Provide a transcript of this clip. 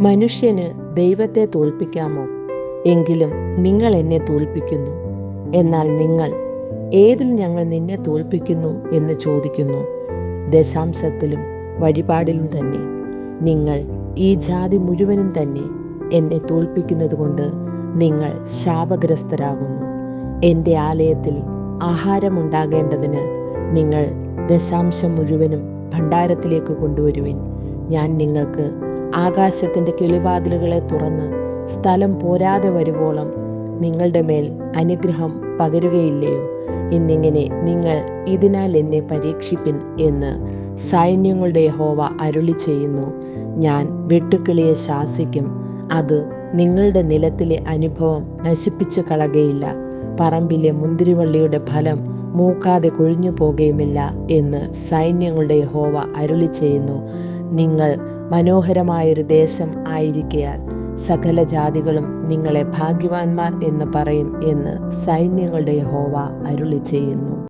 മനുഷ്യന് ദൈവത്തെ തോൽപ്പിക്കാമോ? എങ്കിലും നിങ്ങൾ എന്നെ തോൽപ്പിക്കുന്നു. എന്നാൽ നിങ്ങൾ ഏതിൽ ഞങ്ങൾ നിന്നെ തോൽപ്പിക്കുന്നു എന്ന് ചോദിക്കുന്നു? ദശാംശത്തിലും വഴിപാടിലും തന്നെ. നിങ്ങൾ ഈ ജാതി മുഴുവനും തന്നെ എന്നെ തോൽപ്പിക്കുന്നത് കൊണ്ട് നിങ്ങൾ ശാപഗ്രസ്തരാകുന്നു. എന്റെ ആലയത്തിൽ ആഹാരമുണ്ടാകേണ്ടതിന് നിങ്ങൾ ദശാംശം മുഴുവനും ഭണ്ഡാരത്തിലേക്ക് കൊണ്ടുവരുവിൻ. ഞാൻ നിങ്ങൾക്ക് ആകാശത്തിന്റെ കിളിവാതിലുകളെ തുറന്ന് സ്ഥലം പോരാതെ വരുവോളം നിങ്ങളുടെ മേൽ അനുഗ്രഹം പകരുകയില്ലയോ. എന്നിങ്ങനെ നിങ്ങൾ ഇതിനാൽ എന്നെ പരീക്ഷിപ്പിൻ എന്ന് സൈന്യങ്ങളുടെ ഹോവ അരുളി ചെയ്യുന്നു ഞാൻ വെട്ടുക്കിളിയെ ശാസിക്കും. അത് നിങ്ങളുടെ നിലത്തിലെ അനുഭവം നശിപ്പിച്ചു കളകയില്ല. പറമ്പിലെ മുന്തിരിവള്ളിയുടെ ഫലം മൂക്കാതെ കൊഴിഞ്ഞു പോകുകയുമില്ല എന്ന് സൈന്യങ്ങളുടെ ഹോവ അരുളി ചെയ്യുന്നു നിങ്ങൾ മനോഹരമായൊരു ദേശം ആയിരിക്കയാൽ സകല ജാതികളും നിങ്ങളെ ഭാഗ്യവാന്മാർ എന്ന് പറയും എന്ന് സൈന്യങ്ങളുടെ ഹോവ അരുളി ചെയ്യുന്നു